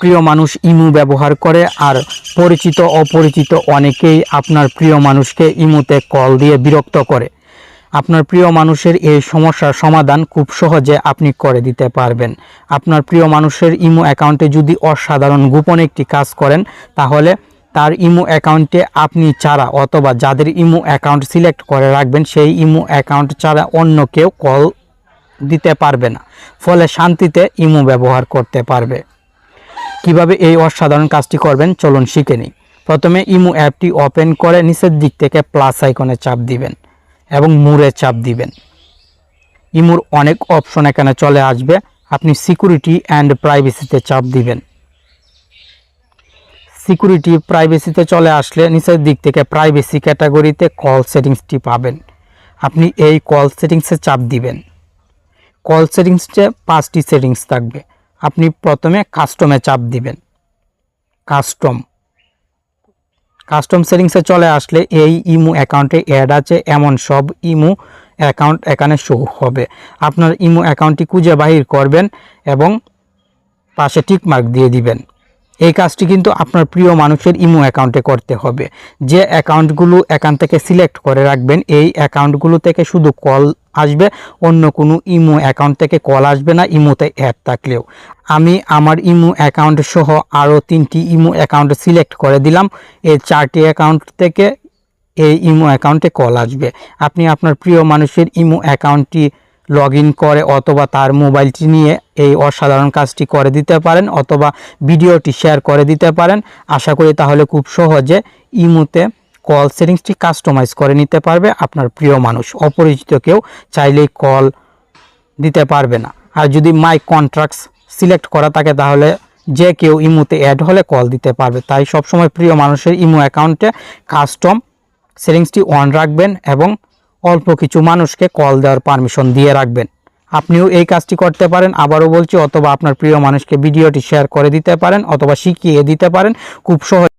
প্রিয় মানুষ ইমু ব্যবহার করে আর পরিচিত, অপরিচিত অনেকেই আপনার প্রিয় মানুষকে ইমুতে কল দিয়ে বিরক্ত করে। আপনার প্রিয় মানুষের এই সমস্যার সমাধান খুব সহজে আপনি করে দিতে পারবেন। আপনার প্রিয় মানুষের ইমো অ্যাকাউন্টে যদি অসাধারণ গোপন একটি কাজ করেন, তাহলে তার ইমো অ্যাকাউন্টে আপনি ছাড়া অথবা যাদের ইমো অ্যাকাউন্ট সিলেক্ট করে রাখবেন, সেই ইমো অ্যাকাউন্ট ছাড়া অন্য কেউ কল দিতে পারবে না। ফলে শান্তিতে ইমো ব্যবহার করতে পারবে। কীভাবে এই অসাধারণ কাজটি করবেন, চলুন শিখে নিই। প্রথমে ইমো অ্যাপটি ওপেন করে নিচের দিক থেকে প্লাস আইকনে চাপ দিবেন এবং মুড়ে চাপ দিবেন। ইমুর অনেক অপশন এখানে চলে আসবে। আপনি সিকিউরিটি অ্যান্ড প্রাইভেসিতে চাপ দিবেন। সিকিউরিটি, প্রাইভেসিতে চলে আসলে নিচের দিক থেকে প্রাইভেসি ক্যাটাগরিতে কল সেটিংসটি পাবেন। আপনি এই কল সেটিংসে চাপ দিবেন। কল সেটিংসে পাঁচটি সেটিংস থাকবে। আপনি প্রথমে কাস্টমে চাপ দিবেন। কাস্টম কাস্টম সেটিংসে চলে আসলে এই ইমু অ্যাকাউন্টে অ্যাড আছে, এমন সব ইমু অ্যাকাউন্ট এখানে শো হবে। আপনার ইমু অ্যাকাউন্টটি খুঁজে বাহির করবেন এবং পাশে টিকমার্ক দিয়ে দিবেন। এই কাজটি কিন্তু আপনার প্রিয় মানুষের ইমো অ্যাকাউন্টে করতে হবে। যে অ্যাকাউন্টগুলো এখান থেকে সিলেক্ট করে রাখবেন, এই অ্যাকাউন্টগুলো থেকে শুধু কল আসবে, অন্য কোনো ইমো অ্যাকাউন্ট থেকে কল আসবে না, ইমোতে অ্যাড থাকলেও। আমি আমার ইমো অ্যাকাউন্ট সহ আরও তিনটি ইমো অ্যাকাউন্ট সিলেক্ট করে দিলাম। এই চারটি অ্যাকাউন্ট থেকে এই ইমো অ্যাকাউন্টে কল আসবে। আপনি আপনার প্রিয় মানুষের ইমো অ্যাকাউন্টটি লগ ইন করে অথবা তার মোবাইলটি নিয়ে এই অসাধারণ কাজটি করে দিতে পারেন অথবা ভিডিওটি শেয়ার করে দিতে পারেন। আশা করি তাহলে খুব সহজে ইমোতে কল সেটিংসটি কাস্টমাইজ করে নিতে পারবে আপনার প্রিয় মানুষ। অপরিচিত কেউ চাইলেই কল দিতে পারবে না। আর যদি মাই কন্ট্রাক্টস সিলেক্ট করা থাকে তাহলে যে কেউ ইমোতে অ্যাড হলে কল দিতে পারবে। তাই সবসময় প্রিয় মানুষের ইমো অ্যাকাউন্টে কাস্টম সেটিংসটি অন রাখবেন এবং অল্প কিছু মানুষকে কল দেওয়ার পারমিশন দিয়ে রাখবেন। আপনিও এই কাজটি করতে পারেন, আবারও বলছি, অথবা আপনার প্রিয় মানুষকে ভিডিওটি শেয়ার করে দিতে পারেন, অথবা শিখিয়ে দিতে পারেন। খুব সহজ